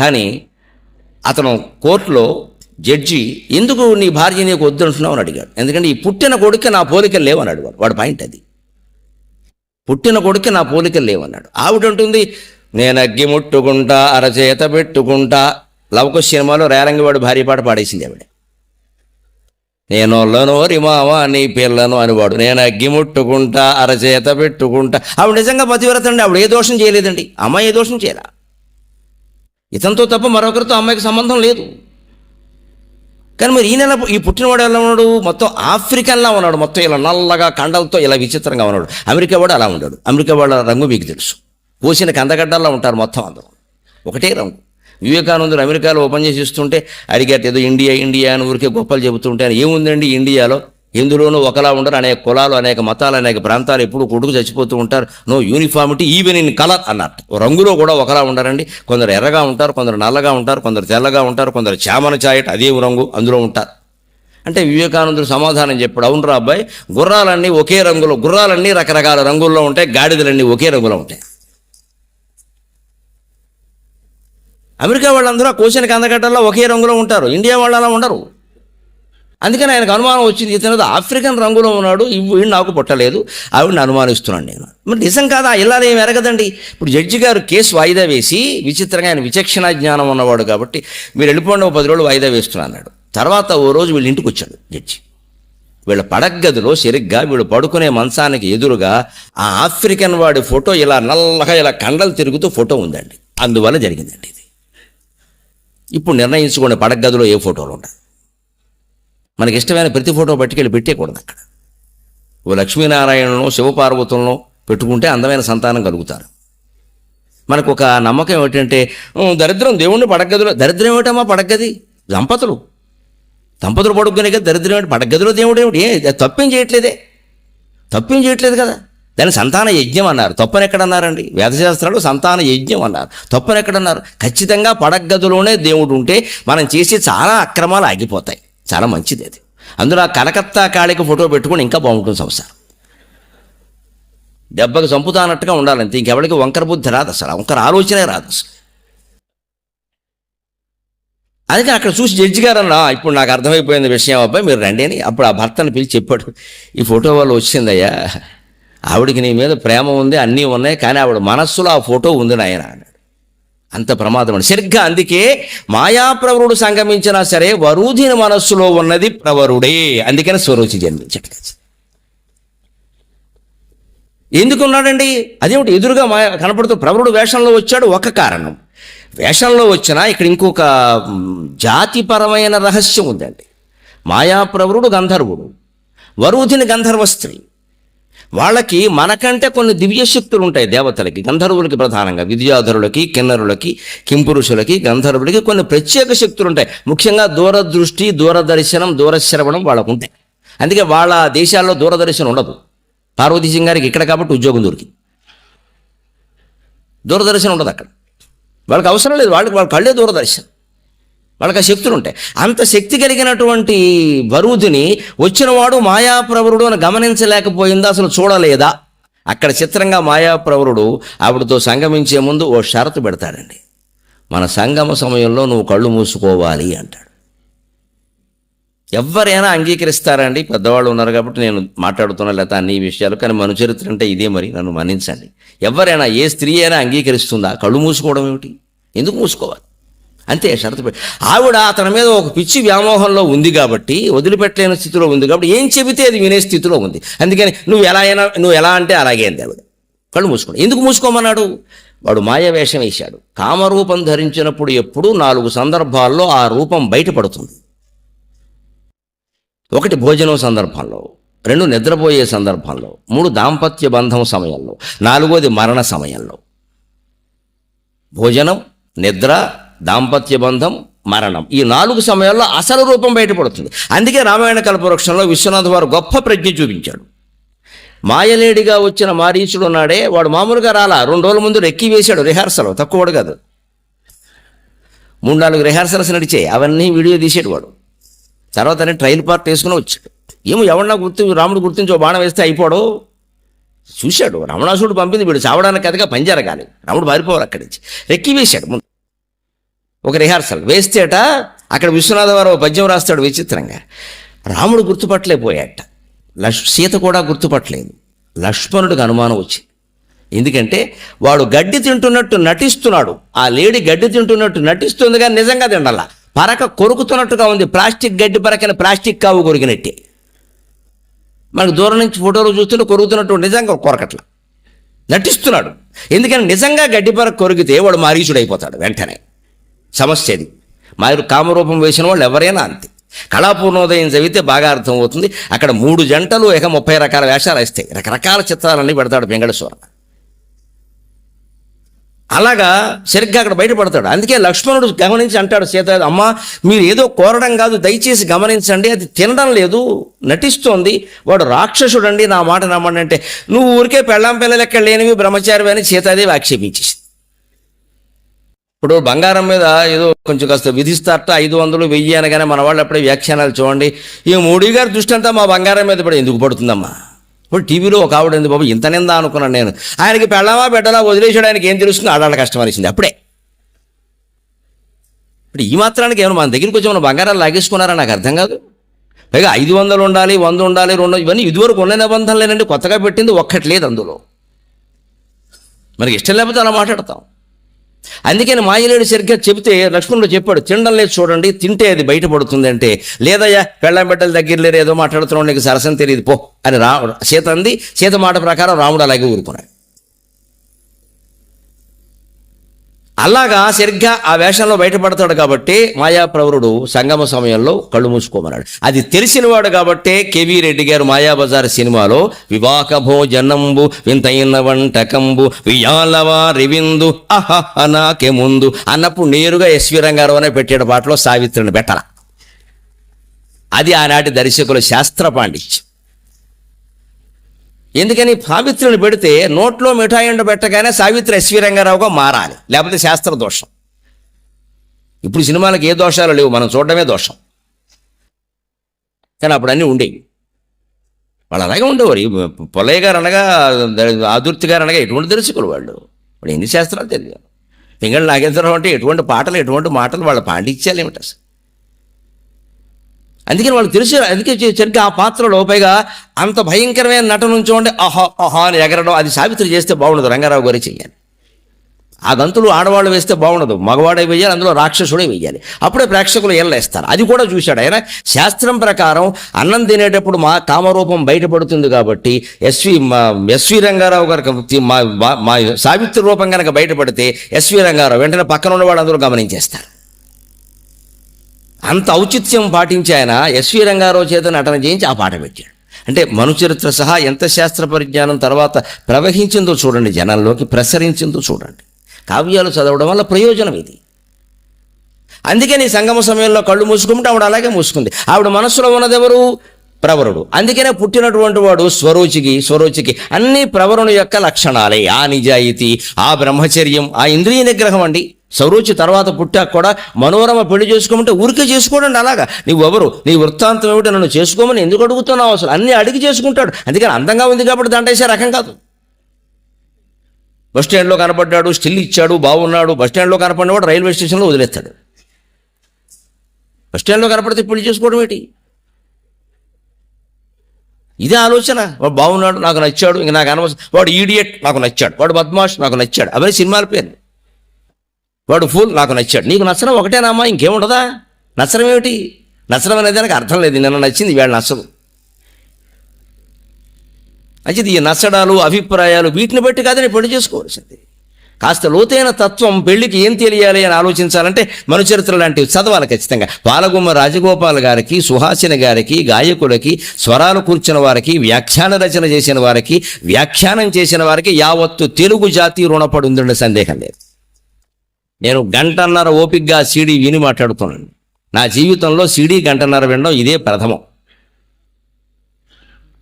కానీ అతను కోర్టులో జడ్జి ఎందుకు నీ భార్య నీకు వద్దంటున్నావు? అని అడిగాడు. ఎందుకంటే ఈ పుట్టిన కొడుకు నా పోలికలు లేవని అని వాడు పాయింట్ అది. పుట్టిన కొడుకు నా పోలికలు లేవన్నాడు ఆవిడ ఉంటుంది నేను అగ్గి ముట్టుకుంటా అరచేత పెట్టుకుంటా లవకుశ సినిమాలో రేలంగివాడు భార్య పాట పాడేసింది ఆవిడ. నేను నోరి మామ నీ పిల్లను అనివాడు. నేను అగ్గి ముట్టుకుంటా అరచేత పెట్టుకుంటా. ఆవిడ నిజంగా పతివ్రత అండి ఆవిడ ఏ దోషం చేయలేదండి. అమ్మాయి ఏ దోషం చేయలే. ఇతనితో తప్ప మరొకరితో అమ్మాయికి సంబంధం లేదు. కానీ మరి ఈయన ఈ పుట్టినవాడు ఎలా ఉన్నాడు? మొత్తం ఆఫ్రికన్లా ఉన్నాడు? మొత్తం ఇలా నల్లగా కండలతో ఇలా విచిత్రంగా ఉన్నాడు. అమెరికా వాడు అలా ఉన్నాడు. అమెరికా వాళ్ళ రంగు మీకు తెలుసు. కోసిన కందగడ్డల్లో ఉంటారు మొత్తం అందరూ ఒకటే రంగు. వివేకానందుడు అమెరికాలో ఓపెన్ చేసి ఇస్తుంటే అడిగారు ఏదో ఇండియా ఇండియా అని ఊరికే గొప్పలు చెబుతుంటే ఏముందండి ఇండియాలో? ఇందులోనూ ఒకలా ఉండరు. అనేక కులాలు అనేక మతాలు అనేక ప్రాంతాలు ఎప్పుడు కొడుకు చచ్చిపోతూ ఉంటారు. No uniformity even in colour అన్నట్టు. రంగులో కూడా ఒకలా ఉండరండి. కొందరు ఎర్రగా ఉంటారు కొందరు నల్లగా ఉంటారు కొందరు తెల్లగా ఉంటారు కొందరు చామన చాయట అదే రంగు అందులో ఉంటారు. అంటే వివేకానందుడు సమాధానం చెప్పాడు. అవునరా అబ్బాయి గుర్రాలన్నీ ఒకే రంగులో గుర్రాలన్నీ రకరకాల రంగుల్లో ఉంటాయి గాడిదలన్నీ ఒకే రంగులో ఉంటాయి. అమెరికా వాళ్ళందరూ ఆ కోసిన కందగడ్డల్లో ఒకే రంగులో ఉంటారు. ఇండియా వాళ్ళు అలా ఉండరు. అందుకని ఆయనకు అనుమానం వచ్చింది ఇతను ఆఫ్రికన్ రంగులో ఉన్నాడు ఇవి వీడు నాకు పుట్టలేదు ఆవిడని అనుమానిస్తున్నాను నేను. మరి నిజం కాదా? ఇలా ఏం ఎరగదండి. ఇప్పుడు జడ్జి గారు కేసు వాయిదా వేసి విచిత్రంగా ఆయన విచక్షణ జ్ఞానం ఉన్నవాడు కాబట్టి మీరు వెళ్ళిపోండి ఒక పది రోజులు వాయిదా వేస్తున్నా అన్నాడు. తర్వాత ఓ రోజు వీళ్ళ ఇంటికి వచ్చాడు జడ్జి. వీళ్ళ పడగదిలో సరిగ్గా వీళ్ళు పడుకునే మంచానికి ఎదురుగా ఆ ఆఫ్రికన్ వాడి ఫోటో ఇలా నల్లగా ఇలా కండలు తిరుగుతూ ఫోటో ఉందండి. అందువల్ల జరిగిందండి ఇది. ఇప్పుడు నిర్ణయించుకోండి పడగదిలో ఏ ఫోటోలు ఉంటాయి. మనకి ఇష్టమైన ప్రతి ఫోటో పట్టుకెళ్ళి పెట్టేయకూడదు అక్కడ. ఓ లక్ష్మీనారాయణను శివపార్వతులను పెట్టుకుంటే అందమైన సంతానం కలుగుతారు. మనకు ఒక నమ్మకం ఏమిటంటే దరిద్రం దేవుణ్ణి పడగదిలో దరిద్రం ఏమిటమ్మా పడగది దంపతులు. దంపతులు పడుకునే కదా దరిద్రం ఏమిటి? పడగదిలో దేవుడు ఏమిటి? ఏ తప్పేం చేయట్లేదే. తప్పేం చేయట్లేదు కదా. దాన్ని సంతాన యజ్ఞం అన్నారు. తప్పని ఎక్కడన్నారండి? వేదశాస్త్రాలు సంతాన యజ్ఞం అన్నారు. తప్పని ఎక్కడన్నారు? ఖచ్చితంగా పడగదిలోనే దేవుడు ఉంటే మనం చేసే చాలా అక్రమాలు ఆగిపోతాయి. చాలా మంచిది అది. అందులో ఆ కలకత్తా కాళిక ఫోటో పెట్టుకుని ఇంకా బాగుంటుంది సంసారం. దెబ్బకి చంపుతానట్టుగా ఉండాలంతే ఇంకెవరికి వంకర బుద్ధి రాదు అసలు. వంకర ఆలోచనే రాదు అసలు. అందుకని అక్కడ చూసి జడ్జి గారు అన్నా ఇప్పుడు నాకు అర్థమైపోయింది విషయం అబ్బాయి మీరు రండి అని అప్పుడు ఆ భర్తను పిలిచి చెప్పాడు. ఈ ఫోటో వల్ల వచ్చిందయ్యా ఆవిడికి నీ మీద ప్రేమ ఉంది అన్నీ ఉన్నాయి కానీ ఆవిడ మనస్సులో ఆ ఫోటో ఉంది నాయన అంత ప్రమాదం అండి. సరిగ్గా అందుకే మాయాప్రవరుడు సంగమించినా సరే వరుధిన మనస్సులో ఉన్నది ప్రవరుడే. అందుకని స్వరూచి జన్మించాడు. ఎందుకున్నాడండి? అదేమిటి? ఎదురుగా మాయా కనపడుతూ ప్రవరుడు వేషంలో వచ్చాడు. ఒక కారణం. వేషంలో వచ్చినా ఇక్కడ ఇంకొక జాతిపరమైన రహస్యం ఉందండి. మాయాప్రవరుడు గంధర్వుడు. వరుధిని గంధర్వ స్త్రీ. వాళ్ళకి మనకంటే కొన్ని దివ్య శక్తులు ఉంటాయి దేవతలకి గంధర్వులకి ప్రధానంగా విద్యాధరులకి కిన్నరులకి కింపురుషులకి గంధర్వులకి కొన్ని ప్రత్యేక శక్తులు ఉంటాయి. ముఖ్యంగా దూరదృష్టి దూరదర్శనం దూరశ్రవణం వాళ్ళకు ఉంటాయి. అందుకే వాళ్ళ దేశాల్లో దూరదర్శనం ఉండదు. పార్వతీ సింగ్ గారికి ఇక్కడ కాబట్టి ఉద్యోగం దొరికింది. దూరదర్శనం ఉండదు అక్కడ. వాళ్ళకి అవసరం లేదు. వాళ్ళకి వాళ్ళ కళ్ళే దూరదర్శనం. వాళ్ళకి ఆ శక్తులు ఉంటాయి. అంత శక్తి కలిగినటువంటి వరుదిని వచ్చినవాడు మాయాప్రవరుడు అని గమనించలేకపోయిందా? అసలు చూడలేదా? అక్కడ చిత్రంగా మాయాప్రవరుడు ఆవిడతో సంగమించే ముందు ఓ షరతు పెడతాడండి. మన సంగమ సమయంలో నువ్వు కళ్ళు మూసుకోవాలి అంటాడు. ఎవరైనా అంగీకరిస్తారండి. పెద్దవాళ్ళు ఉన్నారు కాబట్టి నేను మాట్లాడుతున్నా లేకపోతే అన్ని విషయాలు కానీ మన చరిత్ర అంటే ఇదే మరి నన్ను మన్నించండి. ఎవరైనా ఏ స్త్రీ అయినా అంగీకరిస్తుందా? కళ్ళు మూసుకోవడం ఏమిటి? ఎందుకు మూసుకోవాలి? అంతే షరతు ఆవిడ అతని మీద ఒక పిచ్చి వ్యామోహంలో ఉంది కాబట్టి వదిలిపెట్టలేని స్థితిలో ఉంది కాబట్టి ఏం చెబితే అది వినే స్థితిలో ఉంది. అందుకని నువ్వు ఎలా అయినా నువ్వు ఎలా అంటే అలాగే అంది ఆవిడ. కళ్ళు మూసుకోండి. ఎందుకు మూసుకోమన్నాడు? వాడు మాయ వేషం వేశాడు. కామరూపం ధరించినప్పుడు ఎప్పుడూ నాలుగు సందర్భాల్లో ఆ రూపం బయటపడుతుంది. ఒకటి భోజనం సందర్భంలో రెండు నిద్రపోయే సందర్భంలో మూడు దాంపత్య బంధం సమయంలో నాలుగోది మరణ సమయంలో. భోజనం నిద్ర దాంపత్య బంధం మరణం. ఈ నాలుగు సమయాల్లో అసలు రూపం బయటపడుతుంది. అందుకే రామాయణ కల్పవృక్షంలో విశ్వనాథ్ వారు గొప్ప ప్రజ్ఞ చూపించాడు. మాయలేడిగా వచ్చిన మారీచుడు ఉన్నాడే వాడు మామూలుగా రాలా. రెండు రోజుల ముందు రెక్కి వేశాడు రిహార్సల్. తక్కువడు కాదు. మూడు నాలుగు రిహార్సల్స్ నడిచాయి. అవన్నీ వీడియో తీసేడు వాడు. తర్వాత ట్రైల్ పార్ట్ వేసుకుని వచ్చాడు. ఏమో ఎవడన్నా గుర్తు రాముడు గుర్తించి బాణం వేస్తే అయిపోడు. చూశాడు. రమణాసుడు పంపింది వీడు చావడానికి అదిగా పని జరగాలి. రాముడు పారిపోవాలి అక్కడి నుంచి. రెక్కి వేశాడు. ముందు ఒక రిహార్సల్. వేస్తేట అక్కడ విశ్వనాథవారు పద్యం రాస్తాడు విచిత్రంగా. రాముడు గుర్తుపట్టలేకపోయాట. లక్ష్ సీత కూడా గుర్తుపట్టలేదు. లక్ష్మణుడికి అనుమానం వచ్చింది. ఎందుకంటే వాడు గడ్డి తింటున్నట్టు నటిస్తున్నాడు. ఆ లేడీ గడ్డి తింటున్నట్టు నటిస్తుంది కానీ నిజంగా తిండాల. పరక కొరుకుతున్నట్టుగా ఉంది. ప్లాస్టిక్ గడ్డి పరకని ప్లాస్టిక్ కావు కొరికినట్టే. మనకు దూరం నుంచి ఫోటోలు చూస్తుంటే కొరుకుతున్నట్టు నిజంగా కొరకట్ల. నటిస్తున్నాడు. ఎందుకని నిజంగా గడ్డి పరక కొరికితే వాడు మారీచుడైపోతాడు వెంటనే. సమస్య అది మారు కామరూపం వేసిన వాళ్ళు ఎవరైనా అంతే. కళాపూర్ణోదయం చదివితే బాగా అర్థమవుతుంది అక్కడ మూడు జంటలు ఇక ముప్పై రకాల వేషాలు వేస్తాయి. రకరకాల చిత్రాలన్నీ పెడతాడు వెంకటేశ్వర. అలాగా సరిగ్గా అక్కడ బయటపడతాడు. అందుకే లక్ష్మణుడు గమనించి అంటాడు సీత అమ్మ మీరు ఏదో కోరడం కాదు దయచేసి గమనించండి అది తినడం లేదు నటిస్తోంది. వాడు రాక్షసుడండి నా మాట నమ్మండి అంటే నువ్వు ఊరికే పెళ్ళాం పిల్లలు ఎక్కడ లేనివి బ్రహ్మచారి అని సీతాదేవి ఆక్షేపించేసింది. ఇప్పుడు బంగారం మీద ఏదో కొంచెం కాస్త విధిస్తారట ఐదు వందలు వెయ్యి అనగానే మన వాళ్ళు అప్పుడే వ్యాఖ్యానాలు చూడండి. ఈ మోడీ గారి దృష్టి అంతా మా బంగారం మీద పడి ఎందుకు పడుతుందమ్మా? ఇప్పుడు టీవీలో ఒక ఆవిడ ఉంది బాబు ఇంత నిందా అనుకున్నాను నేను. ఆయనకి పెళ్ళామా పెట్టలా వదిలేసాడు ఆయనకి ఏం తెలుస్తుంది? ఆడాళ్ళ కష్టం అనిసింది అప్పుడే. ఇప్పుడు ఈ మాత్రానికి ఏమైనా మన దగ్గరికి వచ్చి మన బంగారాలు లాగేసుకున్నారా? నాకు అర్థం కాదు. పైగా ఐదు వందలు ఉండాలి వంద ఉండాలి రెండు ఇవన్నీ ఇదివరకు ఉన్న నిబంధనలు లేనండి కొత్తగా పెట్టింది ఒక్కటి లేదు అందులో. మనకి ఇష్టం లేకపోతే అలా మాట్లాడతాం. అందుకని మాయలేడు సరిగ్గా చెబితే లక్ష్మణుడు చెప్పాడు తినడం లేదు చూడండి తింటే అది బయటపడుతుంది అంటే లేదయ్యా పెళ్ళం బిడ్డల దగ్గర లేరు ఏదో మాట్లాడుతున్నాడు నీకు సరసం తెలియదు పో అని రా సీత అంది. సీత మాట ప్రకారం రాముడు అలాగే ఊరుకున్నాడు. అలాగా సరిగ్గా ఆ వేషంలో బయటపడతాడు కాబట్టి మాయాప్రవరుడు సంగమ సమయంలో కళ్ళు మూసుకోమన్నాడు. అది తెలిసినవాడు కాబట్టే కేవీ రెడ్డి గారు మాయాబజార్ సినిమాలో వివాక భోజనంబు వింతైన వంటకంబు వియాలవా రివిందు అహహ నాకే ముందు అన్నప్పుడు నేరుగా ఎస్వి రంగారావు అనే పెట్టాడు పాటలో సావిత్రిని పెట్టాల. అది ఆనాటి దర్శకుల శాస్త్ర పాండిత్యం. ఎందుకని సావిత్రిని పెడితే నోట్లో మిఠాయిండ పెట్టగానే సావిత్రి ఎస్వి రంగారావుగా మారాలి లేకపోతే శాస్త్ర దోషం. ఇప్పుడు సినిమాలకు ఏ దోషాలు లేవు మనం చూడడమే దోషం. కానీ అప్పుడు అన్నీ ఉండేవి. వాళ్ళు అలాగే ఉండేవారు. ఈ గారు అనగా ఆదుర్తి గారు అనగా ఎటువంటి దర్శకులు వాళ్ళు? ఇప్పుడు ఎన్ని శాస్త్రాలు తెలియదు. పింగళ నాగేశ్వరరావు అంటే ఎటువంటి పాటలు ఎటువంటి మాటలు వాళ్ళ పాండిత్యాలు ఏమిటి అసలు? అందుకని వాళ్ళు తెలిసి అందుకే సరిగ్గా ఆ పాత్రలో పైగా అంత భయంకరమైన నటన ఉంచుకోండి అహో అహో అని ఎగరడం అది సావిత్రి చేస్తే బాగుండదు రంగారావు గారి చెయ్యాలి. ఆ గంతులు ఆడవాళ్ళు వేస్తే బాగుండదు మగవాడే వేయాలి అందులో రాక్షసుడే వేయాలి. అప్పుడే ప్రేక్షకులు ఎల్లేస్తారు అది కూడా చూశాడు ఆయన. శాస్త్రం ప్రకారం అన్నం తినేటప్పుడు మా కామరూపం బయటపడుతుంది కాబట్టి ఎస్వి ఎస్వి రంగారావు గారికి మా సావిత్రి రూపం కనుక బయటపడితే ఎస్వి రంగారావు వెంటనే పక్కన ఉన్నవాడు అందరూ గమనించేస్తారు. అంత ఔచిత్యం పాటించి ఆయన ఎస్వి రంగారావు చేత నటన చేయించి ఆ పాట పెట్టాడు. అంటే మనుచరిత్ర సహా ఎంత శాస్త్ర పరిజ్ఞానం తర్వాత ప్రవహించిందో చూడండి జనంలోకి ప్రసరించిందో చూడండి. కావ్యాలు చదవడం వల్ల ప్రయోజనం ఇది. అందుకని సంగమ సమయంలో కళ్ళు మూసుకుంటే ఆవిడ అలాగే మూసుకుంది. ఆవిడ మనసులో ఉన్నదెవరు? ప్రవరుడు. అందుకనే పుట్టినటువంటి వాడు స్వరోచికి స్వరోచికి అన్ని ప్రవరుని యొక్క లక్షణాలే. ఆ నిజాయితీ ఆ బ్రహ్మచర్యం ఆ ఇంద్రియ నిగ్రహం అండి. సౌరోచి తర్వాత పుట్టాక కూడా మనోరమ పెళ్ళి చేసుకోమంటే ఊరికే చేసుకోడండి అలాగా. నువ్వెవరు నీ వృత్తాంతం ఏమిటి? నన్ను చేసుకోమని ఎందుకు అడుగుతున్నావు అసలు? అన్ని అడిగి చేసుకుంటాడు. అందుకని అందంగా ఉంది కాబట్టి దండేసే రకం కాదు. బస్ స్టాండ్లో కనపడ్డాడు స్టిల్ ఇచ్చాడు బాగున్నాడు బస్ స్టాండ్లో కనపడినవాడు రైల్వే స్టేషన్లో వదిలేస్తాడు. బస్ స్టాండ్లో కనపడితే పెళ్ళి చేసుకోవడం ఏంటి? ఇదే ఆలోచన. వాడు బాగున్నాడు నాకు నచ్చాడు ఇంక నాకు అనవసరం. వాడు ఈడియట్ నాకు నచ్చాడు. వాడు బద్మాష్ నాకు నచ్చాడు. అవన్నీ సినిమాల పేరు వాడు ఫుల్ నాకు నచ్చాడు. నీకు నచ్చడం ఒకటేనామా ఇంకేముండదా? నచ్చడం ఏమిటి? నచ్చడం అనేది నాకు అర్థం లేదు. నిన్న నచ్చింది వీళ్ళు నచ్చదు. అయితే ఈ నచ్చడాలు అభిప్రాయాలు వీటిని బట్టి కాదని పెళ్ళి చేసుకోవాల్సింది. కాస్త లోతైన తత్వం పెళ్ళికి ఏం తెలియాలి అని ఆలోచించాలంటే మనుచరిత్ర లాంటివి చదవాలి ఖచ్చితంగా. పాలగుమ్మ రాజగోపాల్ గారికి సుహాసిని గారికి గాయకులకి స్వరాలు కూర్చున్న వారికి వ్యాఖ్యాన రచన చేసిన వారికి వ్యాఖ్యానం చేసిన వారికి యావత్తు తెలుగు జాతి రుణపడి ఉందన్న సందేహం లేదు. నేను గంటన్నర ఓపిగ్గా సీడీ విని మాట్లాడుతున్నాను. నా జీవితంలో సీడీ గంటన్నర వినడం ఇదే ప్రథమం.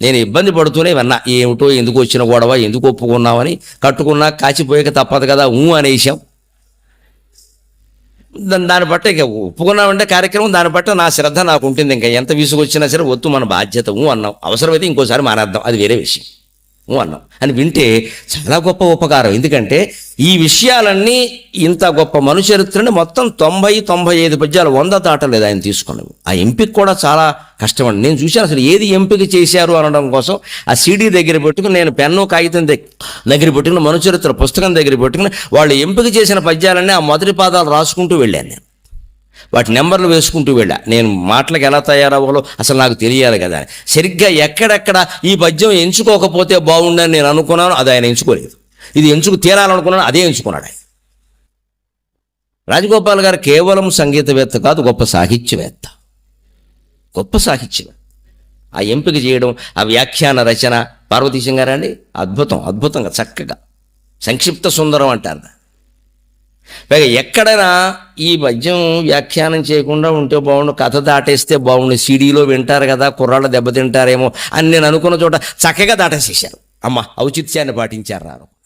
నేను ఇబ్బంది పడుతూనే విన్నా ఏమిటో ఎందుకు వచ్చిన గొడవ ఎందుకు ఒప్పుకున్నామని కట్టుకున్నా కాచిపోయాక తప్పదు కదా ఊ అనేసాం దాన్ని దాన్ని బట్టి ఇక ఒప్పుకున్నామంటే కార్యక్రమం దాన్ని బట్టి నా శ్రద్ధ నాకు ఉంటుంది. ఇంకా ఎంత విసుగొచ్చినా సరే వద్దు మన బాధ్యత ఊ అన్నాం. అవసరమైతే ఇంకోసారి మానేద్దాం. అది వేరే విషయం. అన్నాం. అని వింటే చాలా గొప్ప ఉపకారం. ఎందుకంటే ఈ విషయాలన్నీ ఇంత గొప్ప మనుచరిత్రని మొత్తం తొంభై తొంభై ఐదు పద్యాలు వంద దాటలేదు ఆయన తీసుకున్నవి. ఆ ఎంపిక కూడా చాలా కష్టమండి. నేను చూశాను అసలు ఏది ఎంపిక చేశారు అనడం కోసం ఆ సీడీ దగ్గర పెట్టుకుని నేను పెన్ను కాగితం దగ్గర పెట్టుకుని మనుచరిత్ర పుస్తకం దగ్గర పెట్టుకుని వాళ్ళు ఎంపిక చేసిన పద్యాలన్నీ ఆ మొదటి పాదాలు రాసుకుంటూ వెళ్ళాను నేను. వాటి నెంబర్లు వేసుకుంటూ వెళ్ళా. నేను మాటలకు ఎలా తయారవ్వాలో అసలు నాకు తెలియాలి కదా. సరిగ్గా ఎక్కడెక్కడ ఈ పద్యం ఎంచుకోకపోతే బాగుండని నేను అనుకున్నాను అది ఆయన ఎంచుకోలేదు. ఇది ఎంచుకు తీరాలనుకున్నాను అదే ఎంచుకున్నాడు ఆయన. రాజగోపాల్ గారు కేవలం సంగీతవేత్త కాదు గొప్ప సాహిత్యవేత్త. గొప్ప సాహిత్యవేత్త. ఆ ఎంపిక చేయడం ఆ వ్యాఖ్యాన రచన పార్వతీశం గారండి అద్భుతం అద్భుతంగా చక్కగా. సంక్షిప్త సుందరం అంటారు దాన్ని. పైగా ఎక్కడైనా ఈ పద్యం వ్యాఖ్యానం చేయకుండా ఉంటే బాగుండు. కథ దాటేస్తే బాగుండు. సిడీలో వింటారు కదా కుర్రాళ్ళు దెబ్బతింటారేమో అని నేను అనుకున్న చోట చక్కగా దాటేసేసారు అమ్మ ఔచిత్యాన్ని పాటించారు రాను